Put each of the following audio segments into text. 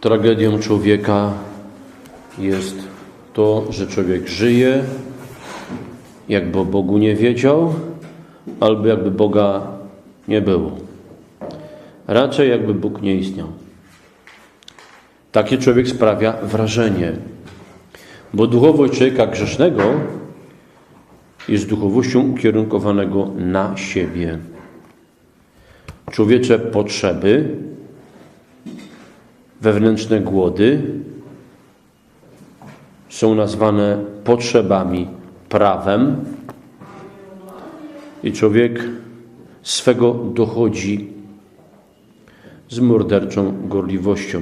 Tragedią człowieka jest to, że człowiek żyje, jakby Bogu nie wiedział, albo jakby Boga nie było. Raczej jakby Bóg nie istniał. Taki człowiek sprawia wrażenie, bo duchowość człowieka grzesznego jest duchowością ukierunkowanego na siebie. Człowiecze potrzeby, wewnętrzne głody są nazwane potrzebami prawem i człowiek swego dochodzi z morderczą gorliwością.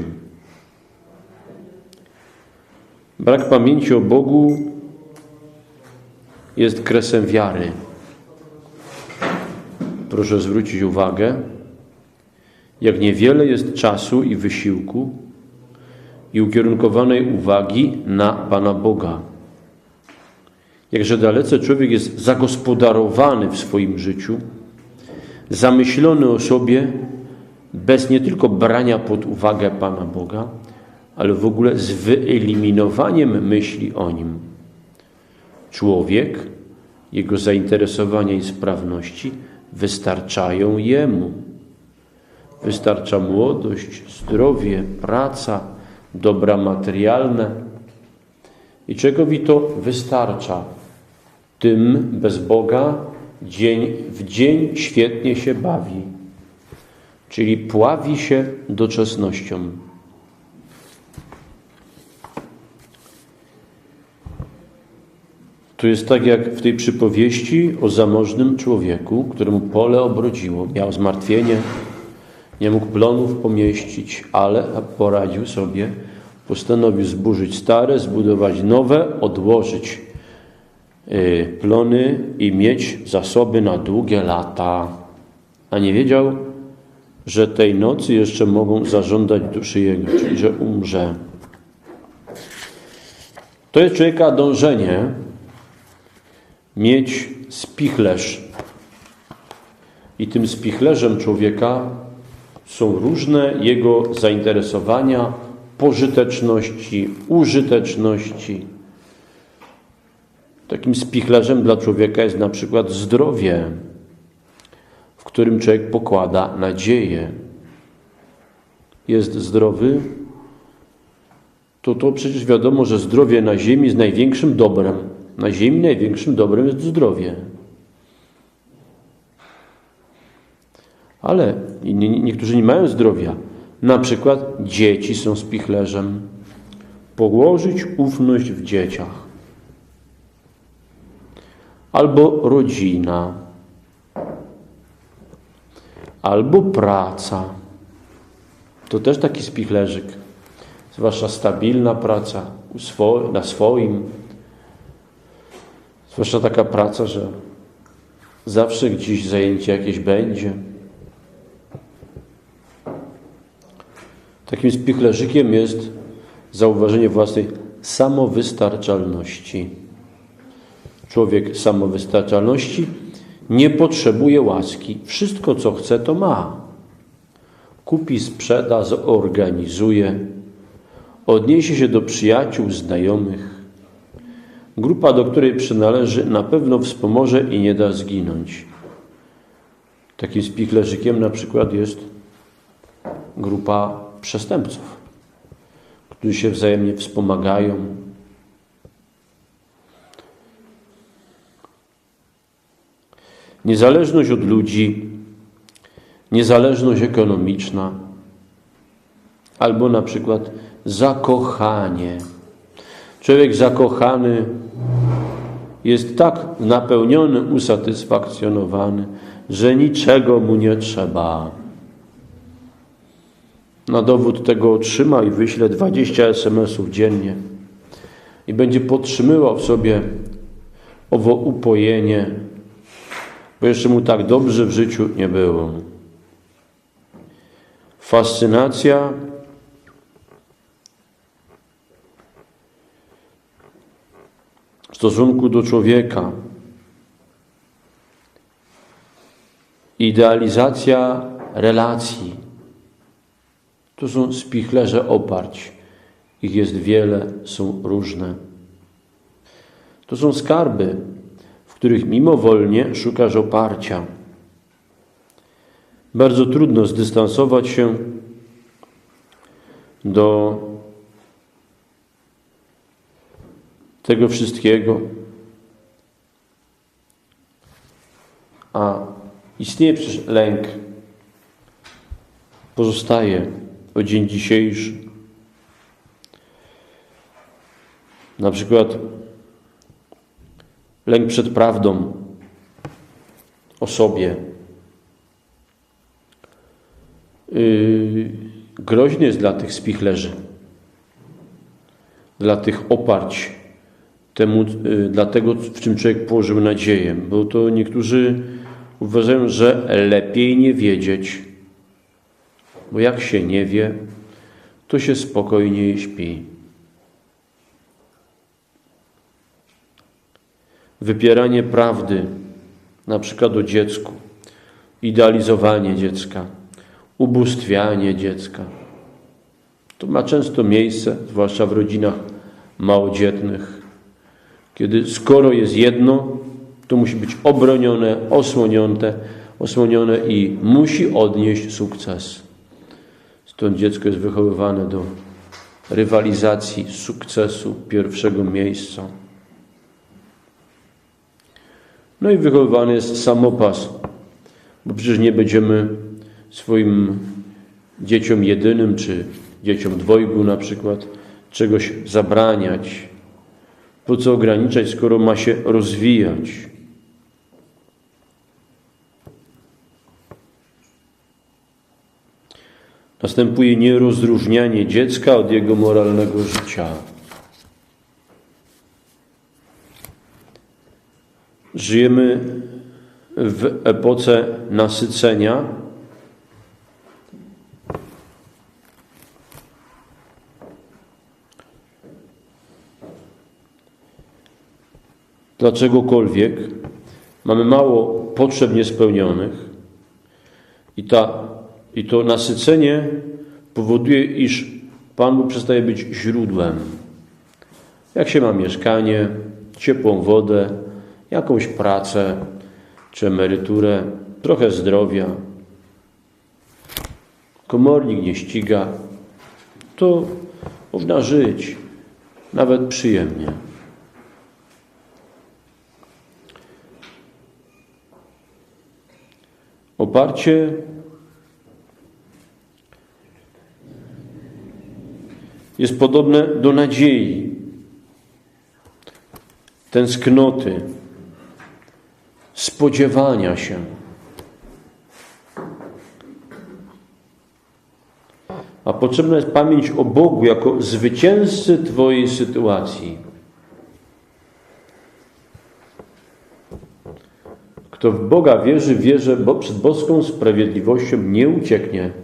Brak pamięci o Bogu jest kresem wiary. Proszę zwrócić uwagę, jak niewiele jest czasu i wysiłku i ukierunkowanej uwagi na Pana Boga. Jakże dalece człowiek jest zagospodarowany w swoim życiu, zamyślony o sobie bez nie tylko brania pod uwagę Pana Boga, ale w ogóle z wyeliminowaniem myśli o Nim. Człowiek, jego zainteresowania i sprawności wystarczają Jemu. Wystarcza młodość, zdrowie, praca, dobra materialne. I czegowi to wystarcza. Tym bez Boga dzień w dzień świetnie się bawi, czyli pławi się doczesnością. To jest tak jak w tej przypowieści o zamożnym człowieku, któremu pole obrodziło, miał zmartwienie, nie mógł plonów pomieścić, ale poradził sobie, postanowił zburzyć stare, zbudować nowe, odłożyć y, plony i mieć zasoby na długie lata. A nie wiedział, że tej nocy jeszcze mogą zażądać duszy jego, czyli że umrze. To jest człowieka dążenie mieć spichlerz. I tym spichlerzem człowieka są różne jego zainteresowania, pożyteczności, użyteczności. Takim spichlerzem dla człowieka jest na przykład zdrowie, w którym człowiek pokłada nadzieję. Jest zdrowy, to to przecież wiadomo, że zdrowie na ziemi jest największym dobrem. Na ziemi największym dobrem jest zdrowie. Ale niektórzy nie mają zdrowia. Na przykład dzieci są spichlerzem. Położyć ufność w dzieciach. Albo rodzina. Albo praca. To też taki spichlerzyk. Zwłaszcza stabilna praca na swoim. Zwłaszcza taka praca, że zawsze gdzieś zajęcie jakieś będzie. Takim spichlerzykiem jest zauważenie własnej samowystarczalności. Człowiek samowystarczalności nie potrzebuje łaski. Wszystko, co chce, to ma. Kupi, sprzeda, zorganizuje, odniesie się do przyjaciół, znajomych. Grupa, do której przynależy, na pewno wspomoże i nie da zginąć. Takim spichlerzykiem na przykład jest grupa przestępców, którzy się wzajemnie wspomagają. Niezależność od ludzi, niezależność ekonomiczna, albo na przykład zakochanie. Człowiek zakochany jest tak napełniony, usatysfakcjonowany, że niczego mu nie trzeba. Na dowód tego otrzyma i wyśle 20 SMS-ów dziennie. I będzie podtrzymywał w sobie owo upojenie, bo jeszcze mu tak dobrze w życiu nie było. Fascynacja. W stosunku do człowieka, idealizacja relacji To są spichlerze oparć. Ich jest wiele, są różne. To są skarby, w których mimowolnie szukasz oparcia. Bardzo trudno zdystansować się do tego wszystkiego. A istnieje przecież lęk, pozostaje o dzień dzisiejszy. Na przykład lęk przed prawdą o sobie. Yy, groźny jest dla tych spichlerzy, dla tych oparć, temu, yy, dla tego, w czym człowiek położył nadzieję, bo to niektórzy uważają, że lepiej nie wiedzieć, bo jak się nie wie, to się spokojniej śpi. Wypieranie prawdy, na przykład o dziecku, idealizowanie dziecka, ubóstwianie dziecka. To ma często miejsce, zwłaszcza w rodzinach małodzietnych, kiedy skoro jest jedno, to musi być obronione, osłonione, osłonione i musi odnieść sukces. Stąd dziecko jest wychowywane do rywalizacji, sukcesu pierwszego miejsca. No i wychowywany jest samopas, bo przecież nie będziemy swoim dzieciom jedynym, czy dzieciom dwojgu na przykład, czegoś zabraniać. Po co ograniczać, skoro ma się rozwijać? Następuje nierozróżnianie dziecka od jego moralnego życia. Żyjemy w epoce nasycenia. Dlaczegokolwiek mamy mało potrzeb niespełnionych i, ta, i to nasycenie powoduje, iż Pan Bóg przestaje być źródłem. Jak się ma mieszkanie, ciepłą wodę, jakąś pracę czy emeryturę, trochę zdrowia, komornik nie ściga, to można żyć nawet przyjemnie. Oparcie jest podobne do nadziei, tęsknoty, spodziewania się. A potrzebna jest pamięć o Bogu jako zwycięzcy Twojej sytuacji. Kto w Boga wierzy, wierzy, bo przed boską sprawiedliwością nie ucieknie.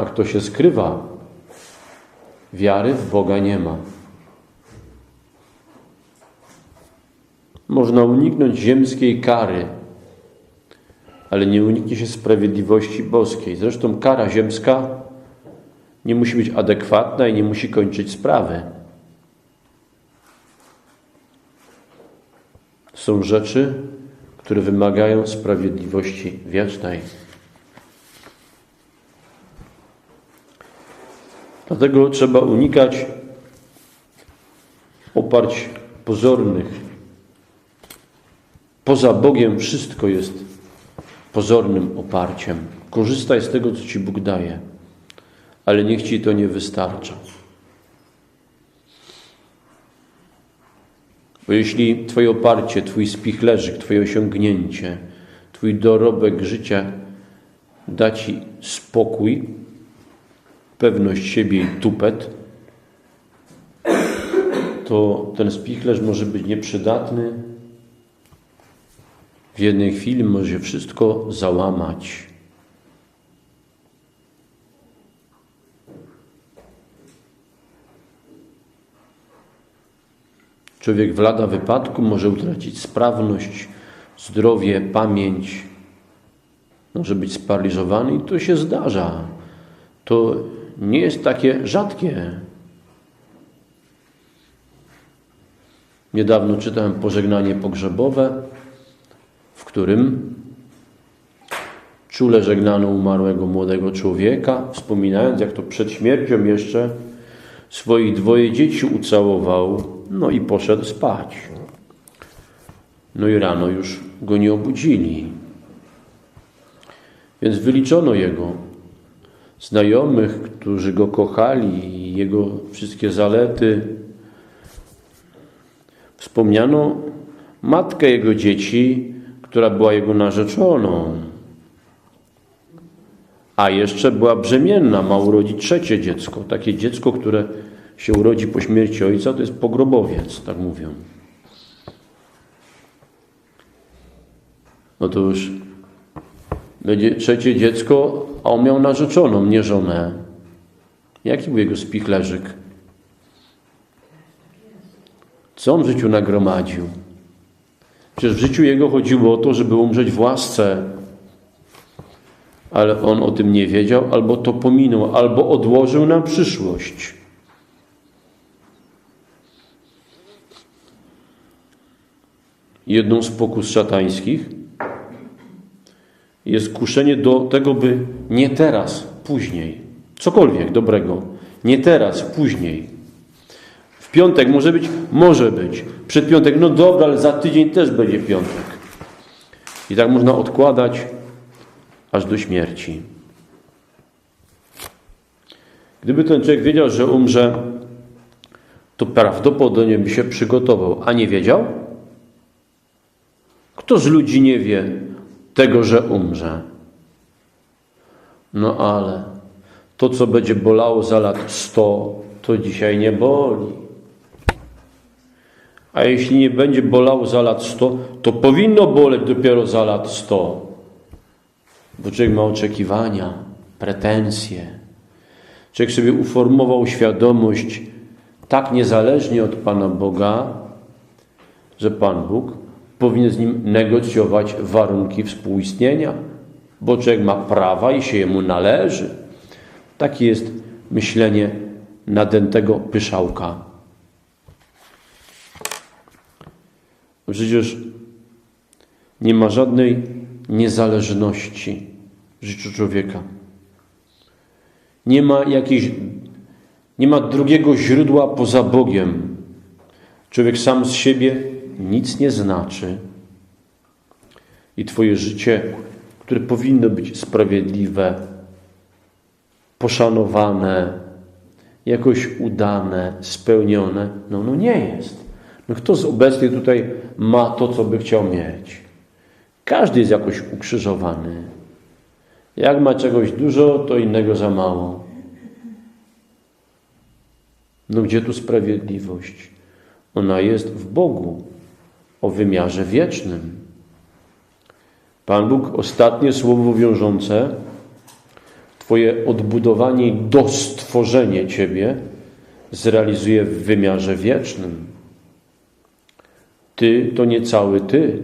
A kto się skrywa, wiary w Boga nie ma. Można uniknąć ziemskiej kary, ale nie uniknie się sprawiedliwości boskiej. Zresztą kara ziemska nie musi być adekwatna i nie musi kończyć sprawy. Są rzeczy, które wymagają sprawiedliwości wiecznej. Dlatego trzeba unikać oparć pozornych. Poza Bogiem wszystko jest pozornym oparciem. Korzystaj z tego, co Ci Bóg daje, ale niech Ci to nie wystarcza. Bo jeśli Twoje oparcie, Twój spichlerzyk, Twoje osiągnięcie, Twój dorobek życia da Ci spokój, pewność siebie i tupet, to ten spichlerz może być nieprzydatny. W jednej chwili może wszystko załamać. Człowiek w lada wypadku może utracić sprawność, zdrowie, pamięć. może być sparaliżowany i to się zdarza. To nie jest takie rzadkie. Niedawno czytałem pożegnanie pogrzebowe, w którym czule żegnano umarłego młodego człowieka, wspominając, jak to przed śmiercią jeszcze swoich dwoje dzieci ucałował, no i poszedł spać. No i rano już go nie obudzili. Więc wyliczono jego znajomych, którzy go kochali, jego wszystkie zalety. Wspomniano matkę jego dzieci, która była jego narzeczoną. A jeszcze była brzemienna, ma urodzić trzecie dziecko. Takie dziecko, które się urodzi po śmierci ojca, to jest pogrobowiec, tak mówią. No to już będzie trzecie dziecko, a on miał narzeczoną, nie żonę. Jaki był jego spichlerzyk? Co on w życiu nagromadził? Przecież w życiu jego chodziło o to, żeby umrzeć w łasce, ale on o tym nie wiedział, albo to pominął, albo odłożył na przyszłość. Jedną z pokus szatańskich jest kuszenie do tego, by nie teraz, później, cokolwiek dobrego, nie teraz, później. W piątek może być? Może być. Przed piątek, no dobra, ale za tydzień też będzie piątek. I tak można odkładać aż do śmierci. Gdyby ten człowiek wiedział, że umrze, to prawdopodobnie by się przygotował, a nie wiedział? Kto z ludzi nie wie tego, że umrze? No ale to, co będzie bolało za lat 100, to dzisiaj nie boli. A jeśli nie będzie bolało za lat 100, to powinno boleć dopiero za lat 100. Bo człowiek ma oczekiwania, pretensje. Człowiek sobie uformował świadomość tak niezależnie od Pana Boga, że Pan Bóg powinien z nim negocjować warunki współistnienia, bo człowiek ma prawa i się jemu należy. Takie jest myślenie nadętego pyszałka. Przecież nie ma żadnej niezależności w życiu człowieka. Nie ma jakiejś, nie ma drugiego źródła poza Bogiem. Człowiek sam z siebie nic nie znaczy. I Twoje życie, które powinno być sprawiedliwe, poszanowane, jakoś udane, spełnione, no, no nie jest. No kto z obecnych tutaj ma to, co by chciał mieć? Każdy jest jakoś ukrzyżowany. Jak ma czegoś dużo, to innego za mało. No gdzie tu sprawiedliwość? Ona jest w Bogu, o wymiarze wiecznym. Pan Bóg, ostatnie słowo wiążące, Twoje odbudowanie i dostworzenie Ciebie zrealizuje w wymiarze wiecznym. Ty to nie cały Ty.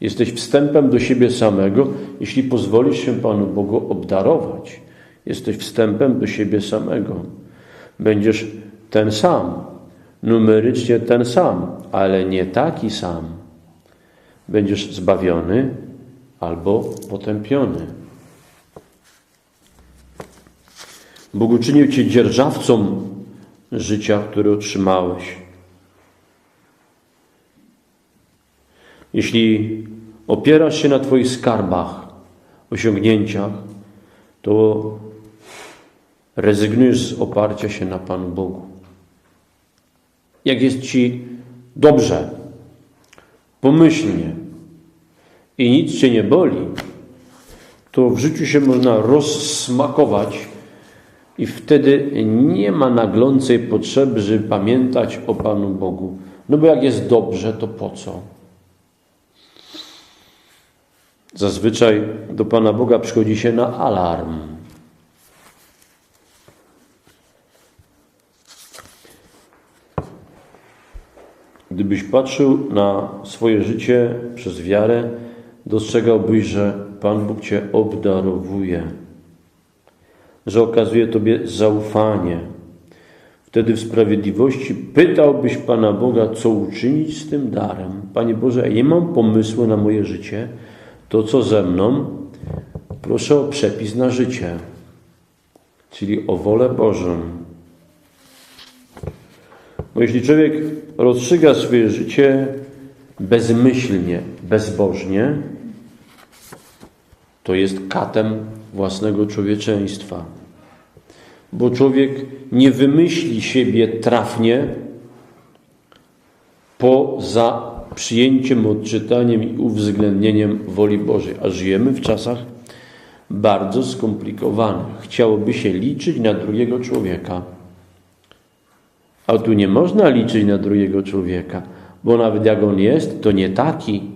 Jesteś wstępem do siebie samego, jeśli pozwolisz się Panu Bogu obdarować. Jesteś wstępem do siebie samego. Będziesz ten sam, numerycznie ten sam, ale nie taki sam. Będziesz zbawiony albo potępiony. Bóg uczynił Cię dzierżawcą życia, które otrzymałeś. Jeśli opierasz się na Twoich skarbach, osiągnięciach, to rezygnujesz z oparcia się na Panu Bogu. Jak jest Ci dobrze, pomyślnie i nic Cię nie boli, to w życiu się można rozsmakować i wtedy nie ma naglącej potrzeby, żeby pamiętać o Panu Bogu. No bo jak jest dobrze, to po co? Zazwyczaj do Pana Boga przychodzi się na alarm. Gdybyś patrzył na swoje życie przez wiarę, dostrzegałbyś, że Pan Bóg Cię obdarowuje, że okazuje Tobie zaufanie. Wtedy w sprawiedliwości pytałbyś Pana Boga, co uczynić z tym darem. Panie Boże, ja nie mam pomysłu na moje życie, to co ze mną, proszę o przepis na życie, czyli o wolę Bożą. Bo jeśli człowiek rozstrzyga swoje życie bezmyślnie, bezbożnie, to jest katem własnego człowieczeństwa. Bo człowiek nie wymyśli siebie trafnie poza przyjęciem, odczytaniem i uwzględnieniem woli Bożej. A żyjemy w czasach bardzo skomplikowanych. Chciałoby się liczyć na drugiego człowieka. A tu nie można liczyć na drugiego człowieka, bo nawet jak on jest, to nie taki.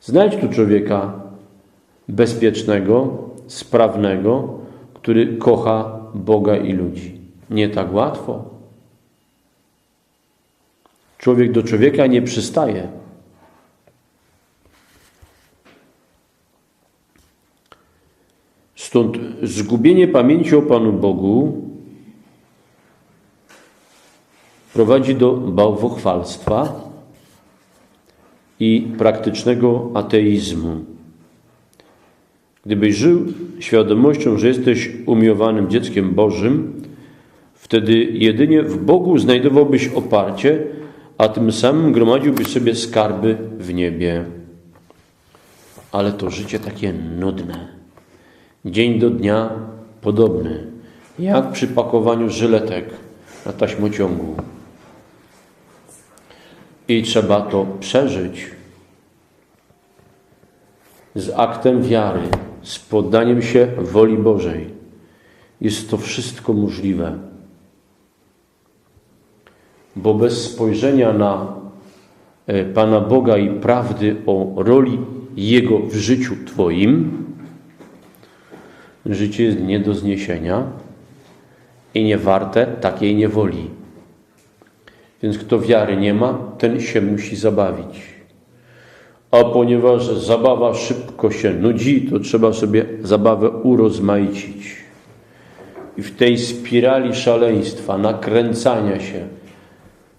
Znajdź tu człowieka bezpiecznego, sprawnego, który kocha Boga i ludzi. Nie tak łatwo. Człowiek do człowieka nie przystaje. Stąd zgubienie pamięci o Panu Bogu prowadzi do bałwochwalstwa i praktycznego ateizmu. Gdybyś żył świadomością, że jesteś umiłowanym dzieckiem Bożym, wtedy jedynie w Bogu znajdowałbyś oparcie, a tym samym gromadziłbyś sobie skarby w niebie. Ale to życie takie nudne. Dzień do dnia podobny, jak przy pakowaniu żyletek na taśmociągu. I trzeba to przeżyć z aktem wiary, z poddaniem się woli Bożej. Jest to wszystko możliwe. Bo bez spojrzenia na e, Pana Boga i prawdy o roli Jego w życiu Twoim, życie jest nie do zniesienia i nie warte takiej niewoli. Więc kto wiary nie ma, ten się musi zabawić. A ponieważ zabawa szybko się nudzi, to trzeba sobie zabawę urozmaicić. I w tej spirali szaleństwa, nakręcania się,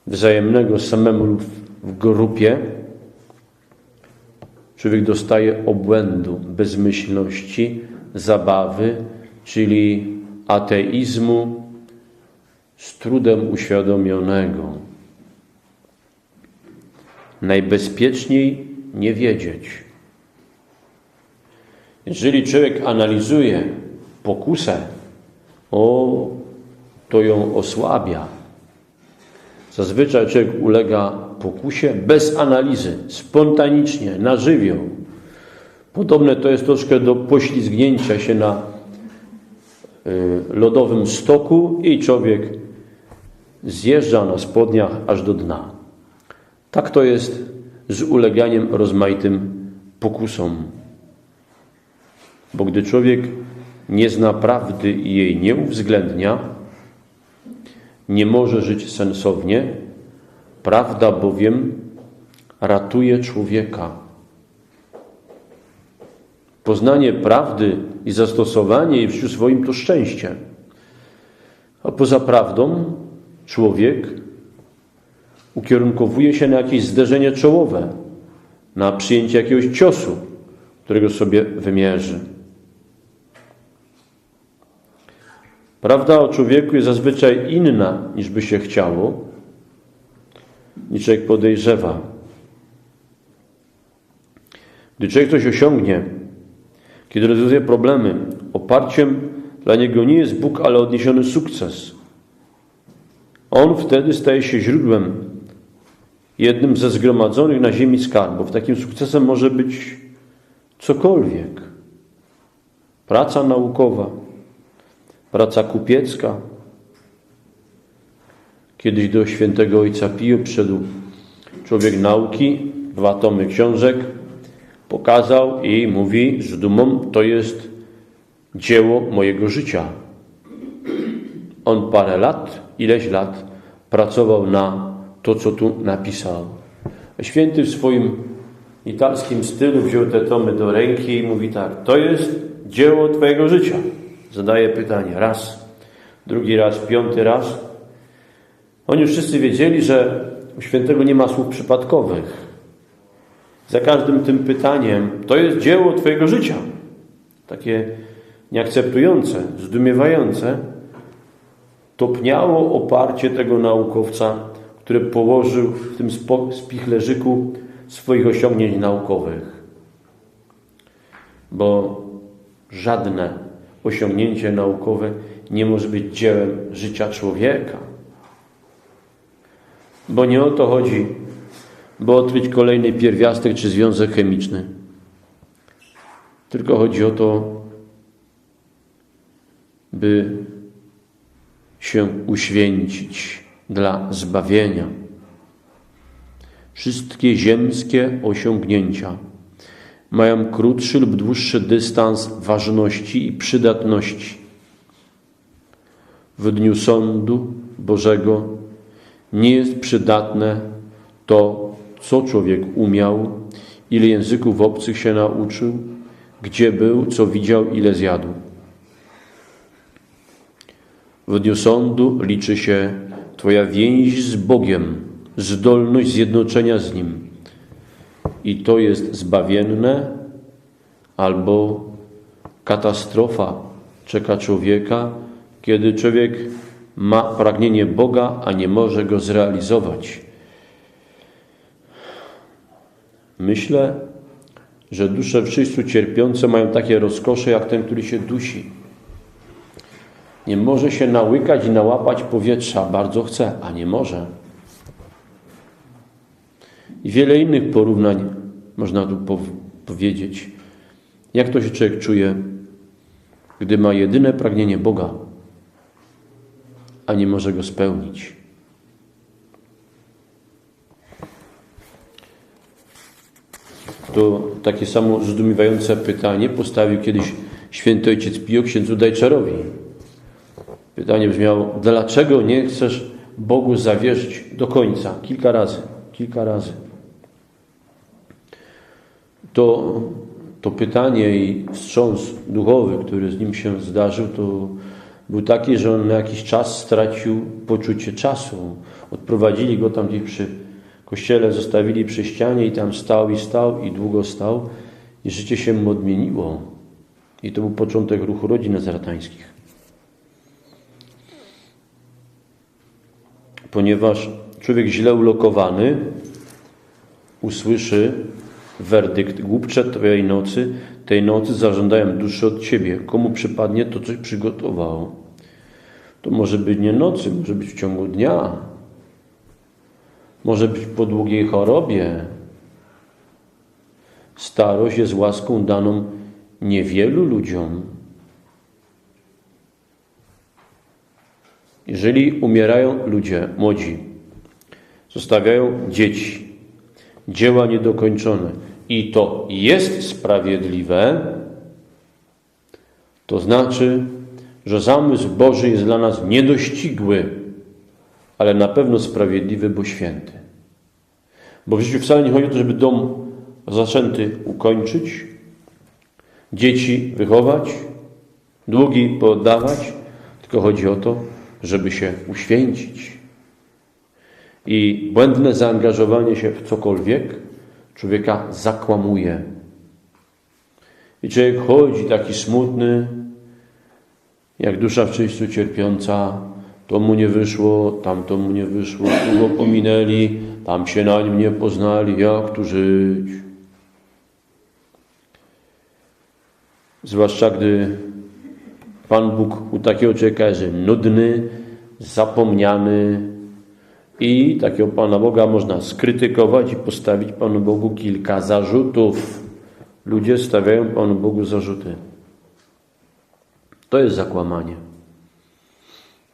wzajemnego samemu lub w grupie, człowiek dostaje obłędu, bezmyślności, zabawy, czyli ateizmu z trudem uświadomionego. Najbezpieczniej nie wiedzieć. Jeżeli człowiek analizuje pokusę, o, to ją osłabia. Zazwyczaj człowiek ulega pokusie bez analizy, spontanicznie, na żywioł. Podobne to jest troszkę do poślizgnięcia się na y, lodowym stoku i człowiek zjeżdża na spodniach aż do dna. Tak to jest z uleganiem rozmaitym pokusom. Bo gdy człowiek nie zna prawdy i jej nie uwzględnia, nie może żyć sensownie, prawda bowiem ratuje człowieka. Poznanie prawdy i zastosowanie jej w życiu swoim to szczęście. A poza prawdą człowiek ukierunkowuje się na jakieś zderzenie czołowe, na przyjęcie jakiegoś ciosu, którego sobie wymierzy. Prawda o człowieku jest zazwyczaj inna niż by się chciało, niż człowiek podejrzewa. Gdy człowiek coś osiągnie, kiedy rozwiązuje problemy, oparciem dla niego nie jest Bóg, ale odniesiony sukces. On wtedy staje się źródłem jednym ze zgromadzonych na ziemi skarbów. Takim sukcesem może być cokolwiek. Praca naukowa, praca kupiecka. Kiedyś do świętego ojca Pio przyszedł człowiek nauki, dwa tomy książek, pokazał i mówi z dumą, to jest dzieło mojego życia. On parę lat, ileś lat pracował na to, co tu napisał. Święty w swoim italskim stylu wziął te tomy do ręki i mówi tak, to jest dzieło Twojego życia. Zadaje pytanie raz, drugi raz, piąty raz. Oni już wszyscy wiedzieli, że u świętego nie ma słów przypadkowych. Za każdym tym pytaniem, to jest dzieło Twojego życia. Takie nieakceptujące, zdumiewające, topniało oparcie tego naukowca, który położył w tym spichlerzyku swoich osiągnięć naukowych. Bo żadne osiągnięcie naukowe nie może być dziełem życia człowieka. Bo nie o to chodzi, by odkryć kolejny pierwiastek czy związek chemiczny. Tylko chodzi o to, by się uświęcić dla zbawienia. Wszystkie ziemskie osiągnięcia mają krótszy lub dłuższy dystans ważności i przydatności. W dniu sądu Bożego nie jest przydatne to, co człowiek umiał, ile języków obcych się nauczył, gdzie był, co widział, ile zjadł. W dniu sądu liczy się Twoja więź z Bogiem, zdolność zjednoczenia z Nim. I to jest zbawienne albo katastrofa czeka człowieka, kiedy człowiek ma pragnienie Boga, a nie może go zrealizować. Myślę, że dusze w czyściu cierpiące mają takie rozkosze jak ten, który się dusi. Nie może się nałykać i nałapać powietrza, bardzo chce, a nie może. I wiele innych porównań można tu powiedzieć. Jak to się człowiek czuje, gdy ma jedyne pragnienie Boga, a nie może go spełnić. To takie samo zdumiewające pytanie postawił kiedyś święty ojciec Pio księdzu Dajczarowi. Pytanie brzmiało, dlaczego nie chcesz Bogu zawierzyć do końca? Kilka razy, kilka razy. To, to pytanie i wstrząs duchowy, który z nim się zdarzył, to był taki, że on na jakiś czas stracił poczucie czasu. Odprowadzili go tam gdzieś przy kościele, zostawili przy ścianie i tam stał i stał i długo stał i życie się mu odmieniło. I to był początek ruchu rodzin nazaratańskich. Ponieważ człowiek źle ulokowany usłyszy werdykt głupcze Twojej nocy, tej nocy zażądają duszy od Ciebie. Komu przypadnie to, coś przygotowało? To może być nie nocy, może być w ciągu dnia. Może być po długiej chorobie. Starość jest łaską daną niewielu ludziom. Jeżeli umierają ludzie młodzi, zostawiają dzieci, dzieła niedokończone i to jest sprawiedliwe, to znaczy, że zamysł Boży jest dla nas niedościgły, ale na pewno sprawiedliwy, bo święty. Bo w życiu wcale nie chodzi o to, żeby dom zaczęty ukończyć, dzieci wychować, długi poddawać, tylko chodzi o to, żeby się uświęcić. I błędne zaangażowanie się w cokolwiek człowieka zakłamuje. I człowiek chodzi taki smutny, jak dusza w czyściu cierpiąca, to mu nie wyszło, tam to mu nie wyszło, tu go pominęli, tam się na nim nie poznali, jak tu żyć. Zwłaszcza gdy Pan Bóg u takiego człowieka jest nudny, zapomniany i takiego Pana Boga można skrytykować i postawić Panu Bogu kilka zarzutów. Ludzie stawiają Panu Bogu zarzuty. To jest zakłamanie.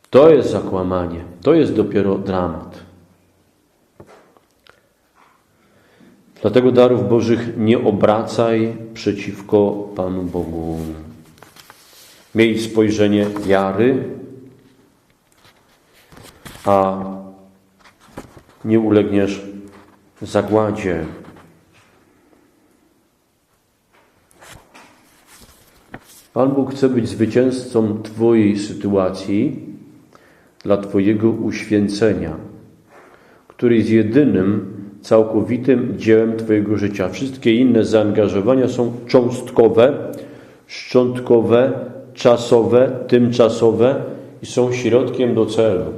To jest zakłamanie. To jest dopiero dramat. Dlatego darów Bożych nie obracaj przeciwko Panu Bogu. Miej spojrzenie wiary, a nie ulegniesz zagładzie. Pan Bóg chce być zwycięzcą Twojej sytuacji dla Twojego uświęcenia, który jest jedynym całkowitym dziełem Twojego życia. Wszystkie inne zaangażowania są cząstkowe, szczątkowe, czasowe, tymczasowe i są środkiem do celu.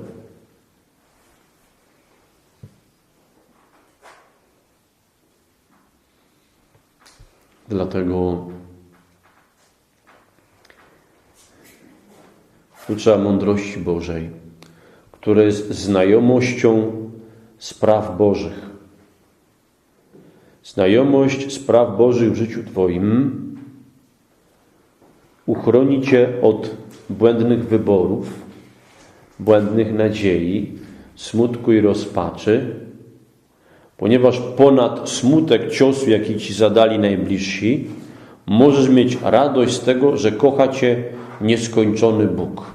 Dlatego ucza mądrości Bożej, która jest znajomością spraw Bożych. Znajomość spraw Bożych w życiu Twoim uchroni Cię od błędnych wyborów, błędnych nadziei, smutku i rozpaczy, ponieważ ponad smutek ciosu, jaki Ci zadali najbliżsi, możesz mieć radość z tego, że kocha Cię nieskończony Bóg.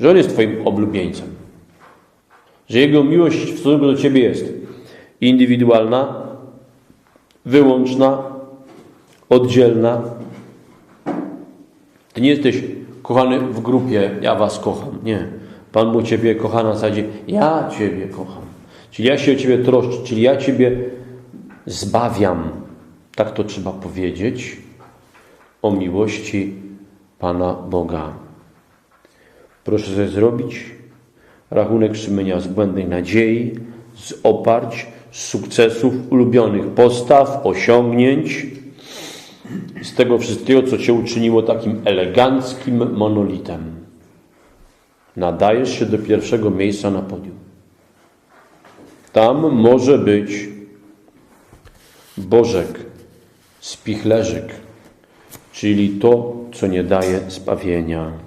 Że On jest Twoim oblubieńcem. Że Jego miłość w stosunku do Ciebie jest indywidualna, wyłączna, oddzielna. Ty nie jesteś kochany w grupie, ja Was kocham. Nie. Pan Bóg Ciebie kocha na zasadzie, ja Ciebie kocham. Czyli ja się o Ciebie troszczę, czyli ja Ciebie zbawiam. Tak to trzeba powiedzieć o miłości Pana Boga. Proszę sobie zrobić rachunek sumienia z błędnej nadziei, z oparć, z sukcesów, ulubionych postaw, osiągnięć, z tego wszystkiego, co Cię uczyniło takim eleganckim monolitem. Nadajesz się do pierwszego miejsca na podium. Tam może być Bożek, spichlerzyk, czyli to, co nie daje zbawienia.